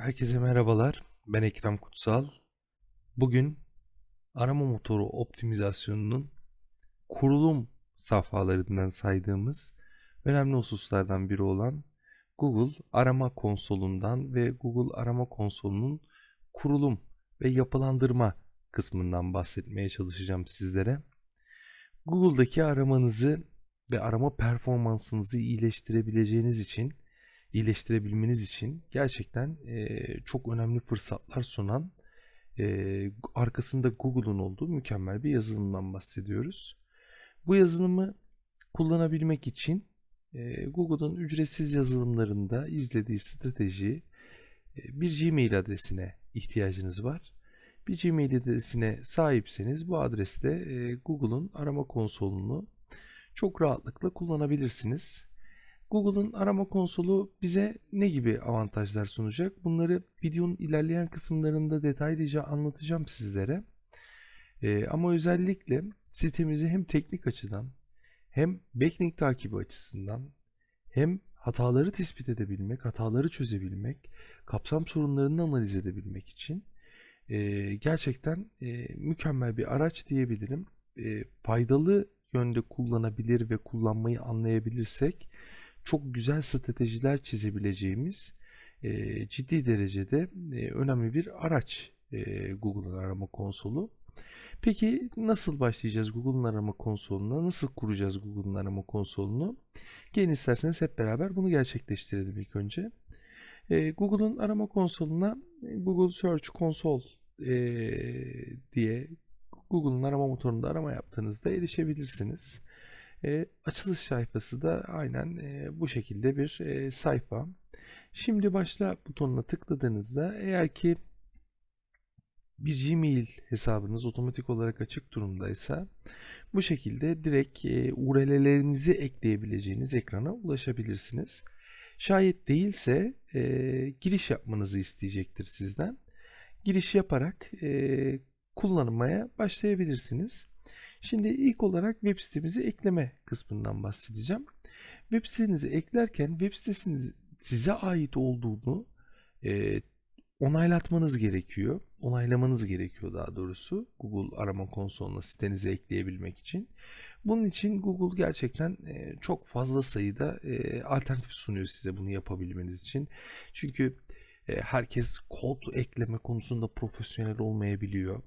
Herkese merhabalar. Ben Ekrem Kutsal. Bugün arama motoru optimizasyonunun kurulum safhalarından saydığımız önemli hususlardan biri olan Google arama konsolundan ve Google arama konsolunun kurulum ve yapılandırma kısmından bahsetmeye çalışacağım sizlere. Google'daki aramanızı ve arama performansınızı iyileştirebileceğiniz için iyileştirebilmeniz için gerçekten e, çok önemli fırsatlar sunan e, arkasında Google'un olduğu mükemmel bir yazılımdan bahsediyoruz. Bu yazılımı kullanabilmek için e, Google'un ücretsiz yazılımlarında izlediği strateji e, bir Gmail adresine ihtiyacınız var. Bir Gmail adresine sahipseniz bu adreste e, Google'un arama konsolunu çok rahatlıkla kullanabilirsiniz. Google'un arama konsolu bize ne gibi avantajlar sunacak? Bunları videonun ilerleyen kısımlarında detaylıca anlatacağım sizlere. Ee, ama özellikle sitemizi hem teknik açıdan hem backlink takibi açısından hem hataları tespit edebilmek, hataları çözebilmek, kapsam sorunlarını analiz edebilmek için e, gerçekten e, mükemmel bir araç diyebilirim. E, faydalı yönde kullanabilir ve kullanmayı anlayabilirsek çok güzel stratejiler çizebileceğimiz e, ciddi derecede e, önemli bir araç e, Google'ın arama konsolu. Peki nasıl başlayacağız Google'ın arama konsoluna? Nasıl kuracağız Google'ın arama konsolunu? Gelin isterseniz hep beraber bunu gerçekleştirelim ilk önce. E, Google'ın arama konsoluna Google Search Console e, diye Google'ın arama motorunda arama yaptığınızda erişebilirsiniz. E, açılış sayfası da aynen e, bu şekilde bir e, sayfa. Şimdi başla butonuna tıkladığınızda eğer ki bir Gmail hesabınız otomatik olarak açık durumdaysa bu şekilde direkt e, URL'lerinizi ekleyebileceğiniz ekrana ulaşabilirsiniz. Şayet değilse e, giriş yapmanızı isteyecektir sizden. Giriş yaparak e, kullanmaya başlayabilirsiniz. Şimdi ilk olarak web sitemizi ekleme kısmından bahsedeceğim. Web sitenizi eklerken web sitesiniz size ait olduğunu e, onaylatmanız gerekiyor. Onaylamanız gerekiyor daha doğrusu Google arama konsoluna sitenize ekleyebilmek için. Bunun için Google gerçekten e, çok fazla sayıda e, alternatif sunuyor size bunu yapabilmeniz için. Çünkü herkes kod ekleme konusunda profesyonel olmayabiliyor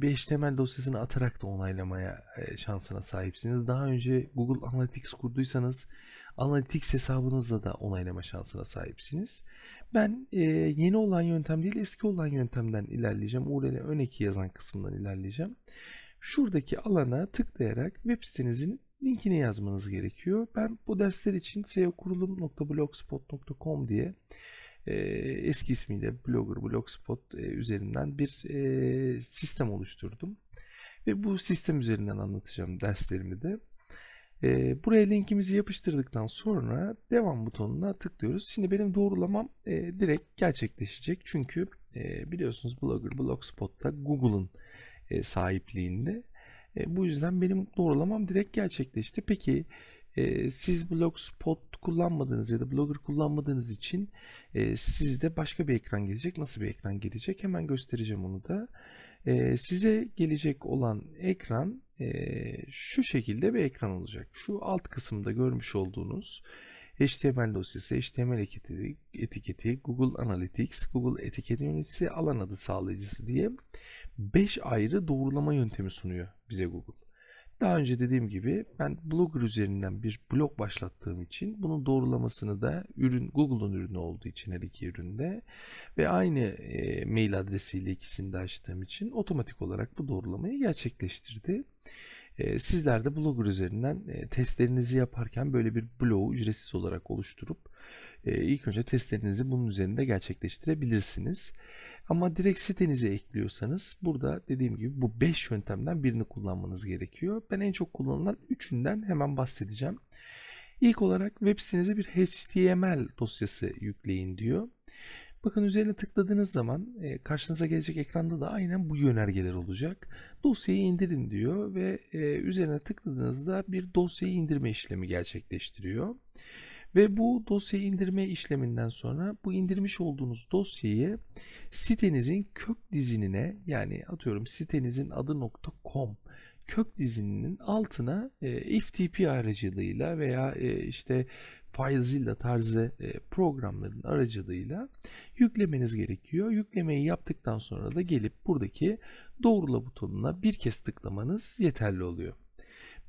bir HTML dosyasını atarak da onaylamaya şansına sahipsiniz. Daha önce Google Analytics kurduysanız Analytics hesabınızla da onaylama şansına sahipsiniz. Ben yeni olan yöntem değil eski olan yöntemden ilerleyeceğim. URL ön eki yazan kısmından ilerleyeceğim. Şuradaki alana tıklayarak web sitenizin linkini yazmanız gerekiyor. Ben bu dersler için seokurulum.blogspot.com diye e, eski ismiyle Blogger Blogspot e, üzerinden bir e, sistem oluşturdum. Ve bu sistem üzerinden anlatacağım derslerimi de. E, buraya linkimizi yapıştırdıktan sonra devam butonuna tıklıyoruz. Şimdi benim doğrulamam e, direkt gerçekleşecek. Çünkü e, biliyorsunuz Blogger Blogspot'ta Google'ın e, sahipliğinde. E, bu yüzden benim doğrulamam direkt gerçekleşti. Peki e, siz Blogspot kullanmadığınız ya da Blogger kullanmadığınız için e, sizde başka bir ekran gelecek. Nasıl bir ekran gelecek? Hemen göstereceğim onu da. E, size gelecek olan ekran e, şu şekilde bir ekran olacak. Şu alt kısımda görmüş olduğunuz HTML dosyası, HTML etiketi, Google Analytics, Google etiket yöneticisi, alan adı sağlayıcısı diye 5 ayrı doğrulama yöntemi sunuyor bize Google. Daha önce dediğim gibi ben Blogger üzerinden bir blog başlattığım için bunun doğrulamasını da ürün Google'un ürünü olduğu için her iki üründe ve aynı e, mail adresiyle ikisini de açtığım için otomatik olarak bu doğrulamayı gerçekleştirdi. E, sizler de Blogger üzerinden e, testlerinizi yaparken böyle bir blogu ücretsiz olarak oluşturup e, ilk önce testlerinizi bunun üzerinde gerçekleştirebilirsiniz. Ama direkt sitenize ekliyorsanız burada dediğim gibi bu 5 yöntemden birini kullanmanız gerekiyor. Ben en çok kullanılan üçünden hemen bahsedeceğim. İlk olarak web sitenize bir HTML dosyası yükleyin diyor. Bakın üzerine tıkladığınız zaman e, karşınıza gelecek ekranda da aynen bu yönergeler olacak. Dosyayı indirin diyor ve e, üzerine tıkladığınızda bir dosyayı indirme işlemi gerçekleştiriyor. Ve bu dosyayı indirme işleminden sonra bu indirmiş olduğunuz dosyayı sitenizin kök dizinine yani atıyorum sitenizin adı .com kök dizininin altına e, FTP aracılığıyla veya e, işte FileZilla tarzı e, programların aracılığıyla yüklemeniz gerekiyor. Yüklemeyi yaptıktan sonra da gelip buradaki doğrula butonuna bir kez tıklamanız yeterli oluyor.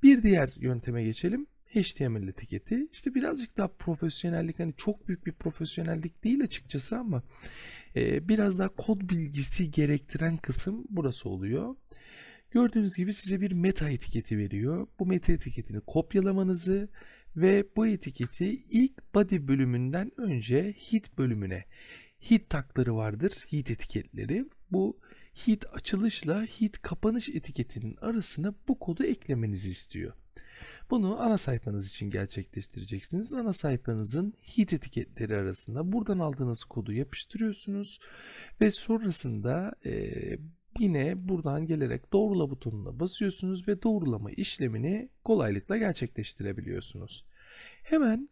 Bir diğer yönteme geçelim. HTML etiketi. İşte birazcık daha profesyonellik hani çok büyük bir profesyonellik değil açıkçası ama e, biraz daha kod bilgisi gerektiren kısım burası oluyor. Gördüğünüz gibi size bir meta etiketi veriyor. Bu meta etiketini kopyalamanızı ve bu etiketi ilk body bölümünden önce hit bölümüne hit takları vardır, hit etiketleri. Bu hit açılışla hit kapanış etiketinin arasına bu kodu eklemenizi istiyor. Bunu ana sayfanız için gerçekleştireceksiniz. Ana sayfanızın hit etiketleri arasında buradan aldığınız kodu yapıştırıyorsunuz ve sonrasında e, yine buradan gelerek doğrula butonuna basıyorsunuz ve doğrulama işlemini kolaylıkla gerçekleştirebiliyorsunuz. Hemen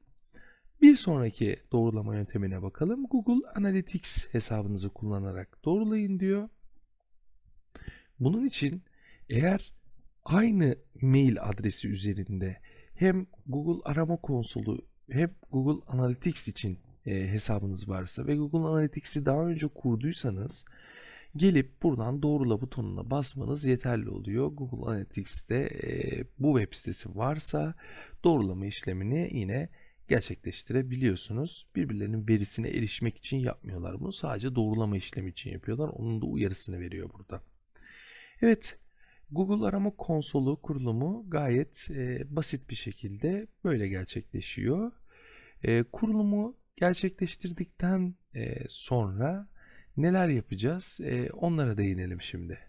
bir sonraki doğrulama yöntemine bakalım. Google Analytics hesabınızı kullanarak doğrulayın diyor. Bunun için eğer aynı mail adresi üzerinde hem Google arama konsolu hem Google Analytics için e, hesabınız varsa ve Google Analytics'i daha önce kurduysanız gelip buradan doğrula butonuna basmanız yeterli oluyor. Google Analytics'te e, bu web sitesi varsa doğrulama işlemini yine gerçekleştirebiliyorsunuz. Birbirlerinin verisine erişmek için yapmıyorlar bunu. Sadece doğrulama işlemi için yapıyorlar. Onun da uyarısını veriyor burada. Evet, Google arama konsolu kurulumu gayet e, basit bir şekilde böyle gerçekleşiyor. E, kurulumu gerçekleştirdikten e, sonra neler yapacağız? E, onlara değinelim şimdi.